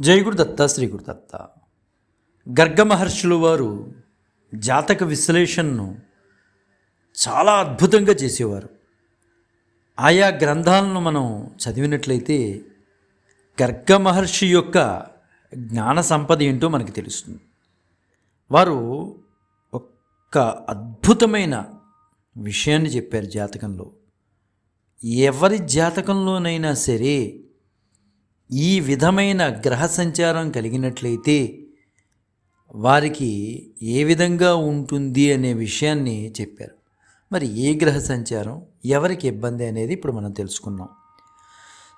జై గురుదత్త శ్రీ గురుదత్త గర్గ మహర్షులు వారు జాతక విశ్లేషణను చాలా అద్భుతంగా చేసేవారు. ఆయా గ్రంథాలను మనం చదివినట్లయితే గర్గ మహర్షి యొక్క జ్ఞాన సంపద ఏంటో మనకి తెలుస్తుంది. వారు ఒక్క అద్భుతమైన విషయాన్ని చెప్పారు జాతకంలో. ఎవరి జాతకంలోనైనా సరే ఈ విధమైన గ్రహ సంచారం కలిగినట్లయితే వారికి ఏ విధంగా ఉంటుంది అనే విషయాన్ని చెప్పారు. మరి ఏ గ్రహ సంచారం ఎవరికి ఇబ్బంది అనేది ఇప్పుడు మనం తెలుసుకున్నాం.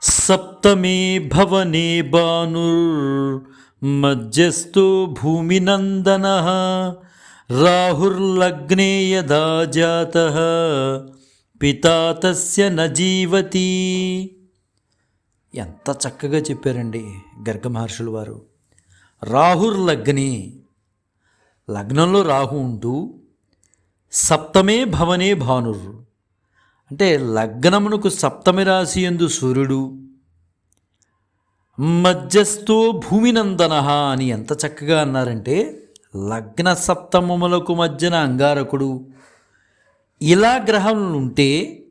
సప్తమే భవనే బానుర్ మధ్యస్థో భూమినందన రాహుర్లగ్నే యదా జాత పితా తస్య న ఎంత చక్కగా చెప్పారండి గర్గ మహర్షులు వారు. రాహుర్ లగ్ని లగ్నంలో రాహు ఉంటూ సప్తమే భవనే భానుర్. అంటే లగ్నమునకు సప్తమి రాశి ఎందు సూర్యుడు. మధ్యస్థో భూమినందన అని ఎంత చక్కగా అన్నారంటే లగ్న సప్తమములకు మధ్యన అంగారకుడు. ఇలా గ్రహములు ఉంటే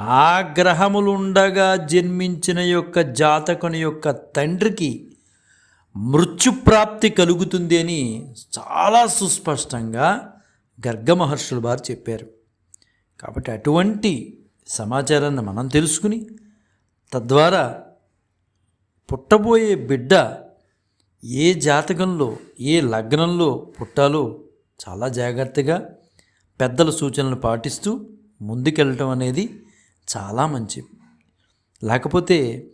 ఆ గ్రహములుండగా జన్మించిన యొక్క జాతకుని యొక్క తండ్రికి మృత్యుప్రాప్తి కలుగుతుంది అని చాలా సుస్పష్టంగా గర్గమహర్షులు వారు చెప్పారు. కాబట్టి అటువంటి సమాచారాన్ని మనం తెలుసుకుని తద్వారా పుట్టబోయే బిడ్డ ఏ జాతకంలో ఏ లగ్నంలో పుట్టాలో చాలా జాగ్రత్తగా పెద్దల సూచనలు పాటిస్తూ ముందుకెళ్ళటం అనేది చాలా మంచిది లేకపోతే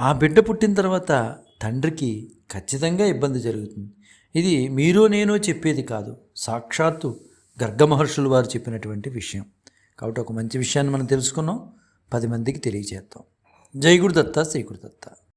ఆ బిడ్డ పుట్టిన తర్వాత తండ్రికి ఖచ్చితంగా ఇబ్బంది జరుగుతుంది. ఇది మీరు నేను చెప్పేది కాదు. సాక్షాత్తు గర్గ మహర్షులు వారు చెప్పినటువంటి విషయం. కాబట్టి ఒక మంచి విషయాన్ని మనం తెలుసుకున్నాం. పది మందికి తెలియజేద్దాం. జై గురుదత్త శ్రీ గురుదత్త.